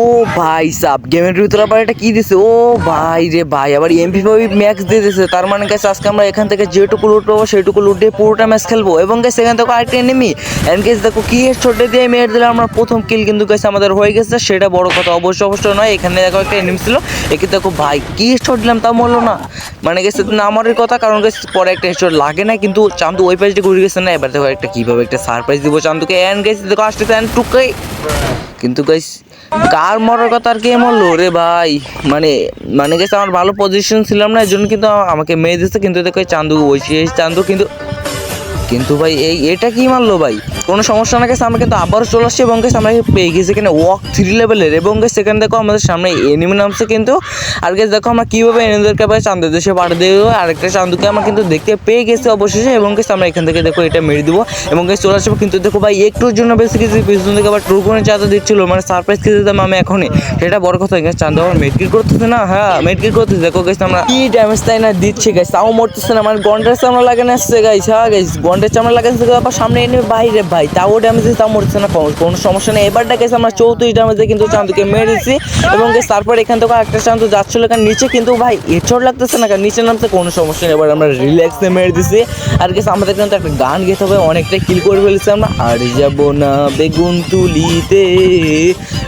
ও ভাই সাব গেমের ভিতরে আবার এটা কি দিছে? ও ভাই রে ভাই, আবার এমপি ফাইভ ম্যাক্স দিয়ে দিছে। তার মানে গেছে আজকে আমরা এখান থেকে যেটুকু লুট পাবো, সেটুকু লুট দিয়ে পুরোটা ম্যাচ খেলব। এবং গেছে এখান থেকে আরেকটা এনিমি এন্ড গেছে দেখো কি ছোটে দিয়ে মেরে দিলাম আমরা প্রথম কিল কিন্তু গেছে আমাদের হয়ে গেছে। সেটা বড় কথা, অবশ্যই অবশ্যই নয়। এখানে দেখো একটা এনিমি ছিল। একে দেখো ভাই, কি ছোট দিলাম তা বলল না। মানে গেছে না আমারই কথা, কারণ গেছে পরে একটা হেডশট লাগে না, কিন্তু চান্দু ওই পাশে ঘুরে গেছে না। এবার দেখো একটা কীভাবে একটা সারপ্রাইজ দিব চান্দুকে। এন্ড গেছে দেখো আসতেছে এন্ড টুকাই। কিন্তু গাইস কার মরার কথা আর কে মরলো? রে ভাই মানে মানে গেছে আমার ভালো পজিশন ছিলাম না এই জন্য কিন্তু আমাকে মেয়ে দিচ্ছে কিন্তু দেখো চান্দু ওই চান্দু কিন্তু কিন্তু ভাই, এই, এটা কি মারলো ভাই? কোনো সমস্যা না গেছে আমরা কিন্তু আবারও চলে আসছি এবং গেছে আমরা পেয়ে গেছি এখানে ওয়াক থ্রি লেভেলের এবং গেছে সেখানে দেখো আমাদের সামনে এনিমি নামছে কিন্তু। আর গেছে দেখো আমরা কীভাবে এনিমিদেরকে ভাই চান্দু দেশে পাঠিয়ে দেবো। আরেকটা চান্দুকে আমরা কিন্তু দেখতে পেয়ে গেছি অবশেষে। এবং গেছে আমরা এখান থেকে দেখো এটা মেরে দিব। এবং গেছে চলে আসব কিন্তু দেখো ভাই, একটুর জন্য বেশি কিছু পিছন থেকে আবার ট্রুকনে চাঁদা দিচ্ছিল। মানে সারপ্রাইজ খেতে দিতাম আমি এখনই। সেটা বড় কথা গেছে চান্দু আবার মেডকিট করতেছে না? হ্যাঁ মেডকিট করতেছে। দেখো গেছে আমরা কি ড্যামেজ তাই না দিচ্ছে গাইস তাও মরতেছে না। মানে গন্ডের চামড়া লাগানো আসছে গাইস হ্যাঁ গাইস গন্ডের চামড়া লাগাচ্ছে আবার সামনে এনে বাইরে ভাই, তাও ড্যামেজ তাও মরছে না, কোনো- কোনো সমস্যা নেই। এবারটা গেছে আমরা চৌত্রিশ ড্যামেজে কিন্তু চান্দুকে মেরেছি। এবং গেছে তারপর এখান থেকে একটা চান্দু যাচ্ছিল, কারণ নিচে কিন্তু ভাই এচড় লাগতেছে না, কারণ নিচে নামতে কোনো সমস্যা নেই। এবার আমরা রিল্যাক্সে মেরে দিছি। আর গেছে আমাদের কিন্তু একটা গান গেতে হবে অনেকটাই কিল করে ফেলেছি আমরা। আর যাব না বেগুন তুলিতে,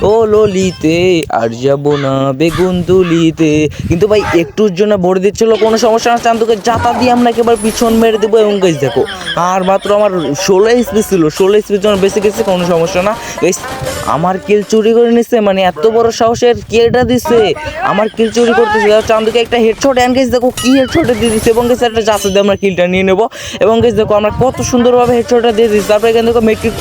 ও ললিতে, আর যাব না বেগুন তুলিতে। কিন্তু ভাই, একটুর জন্য ভরে দিচ্ছিল, কোনো সমস্যা না। চান্দুকে জাতা দিয়ে আমরা একেবারে পিছন মেরে দেবো। এবং গাইস দেখো আর মাত্র আমার ষোলো এসপি ছিল। ষোলো এসপির জন্য বেশি গেছে, কোনো সমস্যা না। আমার কিল চুরি করে নিছে মানে এত বড় সাহসের কিলটা দিছে। আমার কিল চুরি করতেছে। চান্দুকে একটা হেডশট অ্যান গেছে দেখো কি হেডশটে দিয়ে দিচ্ছে এবং গেছে একটা জাসে দিয়ে আমরা কিলটা নিয়ে নেব। এবং গেছে দেখো আমরা কত সুন্দরভাবে হেডশটটা দিয়ে দিচ্ছি তারপরে এখানে দেখো মেট্রিক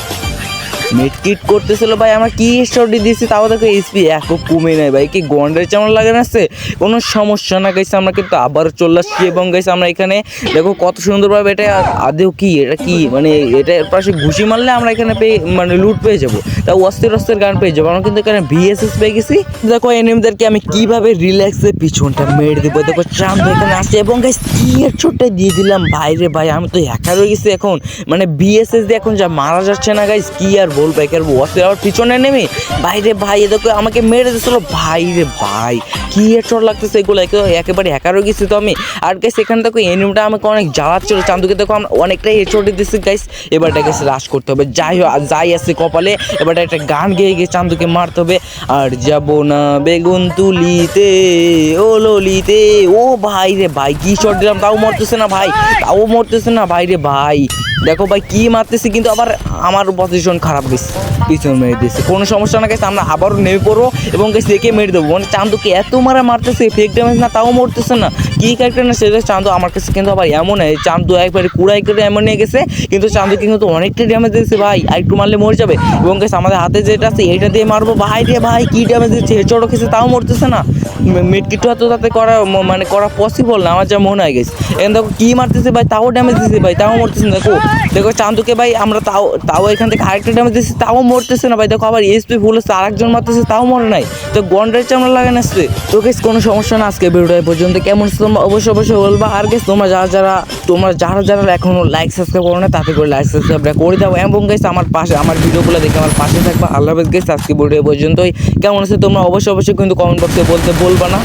মিটকিট করতেছিল ভাই, আমরা কি স্টোরি দিয়েছি তাও দেখো এসপি এক কমে নাই ভাই, কি গন্ডের চামড় না আসছে কোনো সমস্যা না গেছে আমরা কিন্তু আবার চলে আসছি এবং গেছে আমরা এখানে দেখো কত সুন্দরভাবে এটা আদেও কি, এটা কি মানে এটা এর পাশে ঘুষি মারলে আমরা এখানে পেয়ে মানে লুট পেয়ে যাব। তা অস্থির অস্থির গান পেয়ে যাব। আমরা কিন্তু এখানে ভিএসএস পেয়ে গেছি। দেখো এনিমিদেরকে আমি কীভাবে রিল্যাক্সে পিছনটা মেরে দেবো। দেখো চাঁদ এখানে আসছে এবং গাইস কি ছোটটা দিয়ে দিলাম। ভাই রে ভাই, আমি তো হ্যাকার হয়ে গেছি এখন। মানে বিএসএস দিয়ে এখন যা মারা যাচ্ছে না গাইস, কি আর বলব একের ওয়াসে আবার পিছনে নেমে? বাইরে ভাই, এ দেখো আমাকে মেরে দিচ্ছিল ভাই রে ভাই, কী চোট লাগতেছে এগুলো? একে- একেবারে হ্যাকার হয়ে গেছি তো আমি। আর গাইস এখানে দেখো এনিমটা আমাকে অনেক জ্বালাচ্ছিল। চান্দুকে দেখো আমরা অনেকটাই হেচড়ে দিচ্ছি গাইস এবারটা গেছে রাশ করতে হবে। যাই হোক, যাই আছে কপালে। এবারটা একটা গান গেয়ে গিয়ে চান্দুকে মারতে হবে। আর যাব না বেগুন তুলিতে, ও ললিতে। ও ভাই রে ভাই, কী শট দিলাম? তাও মরতেছে না ভাই। তাও মরতেছে না ভাই রে ভাই। দেখো ভাই, কি মারতেছি কিন্তু আবার আমার পজিশন খারাপ গেছে পিছনে মেরে দিয়েছে। কোনো সমস্যা না গেছে আমরা আবারও নেমে পড়ব এবং গেছে একে মেরে দেবো। মানে চান্দুকে এত মারা মারতেছে ফেক ড্যামেজ না, তাও মরতেছে না। কি ক্যারেক্টার না সেটা চান্দু আমার কাছে কিন্তু আবার এমন হয়, চান্দু একবারে কুড়াই করে এমন নিয়ে গেছে, কিন্তু চান্দুকে কিন্তু অনেকটাই ড্যামেজ দিয়েছে ভাই। আর একটু মারলে মরে যাবে। এবং গেছে আমাদের হাতে যেটা আছে এইটা দিয়ে মারবো। ভাই রে ভাই, কি ড্যামেজ দিচ্ছে? হেচড়ো খেয়েছে, তাও মরতেছে না। মিটকিটটা তো তাতে করা মানে করা পসিবল না, আমার যা মনে হয় গেছে এখন দেখো কি মারতেছে ভাই, তাও ড্যামেজ দিচ্ছে ভাই, তাও মরতেছে না। দেখো দেখো চান্দুকে ভাই আমরা তাও তাও এখান থেকে আরেকটা ড্যামেজ দিচ্ছি তাও মরতেছে না ভাই। দেখো আবার এসপি ফুল হচ্ছে আরেকজন মারতেছে, তাও মরে নাই। তো গন্ডের চামড়া লাগানো আসছে। তো গেছ কোনো সমস্যা না আজকে ভিডিওটা পর্যন্ত। কেমন তোমরা অবশ্যই অবশ্যই বলবা। আর গেছ তোমরা যারা যারা, তোমরা যারা যারা এখনও লাইক সাবস্ক্রাইব করো না, তাতে করে লাইক সাবস্ক্রাইবটা করে দাও। এবং গেছ আমার পাশে, আমার ভিডিওগুলো দেখে আমার পাশে থাকবা। আল্লাহ গেছ আজকে ভিডিও পর্যন্তই। কেমন আছে তোমরা অবশ্যই অবশ্যই কিন্তু কমেন্ট বক্সে বলতে বলবা না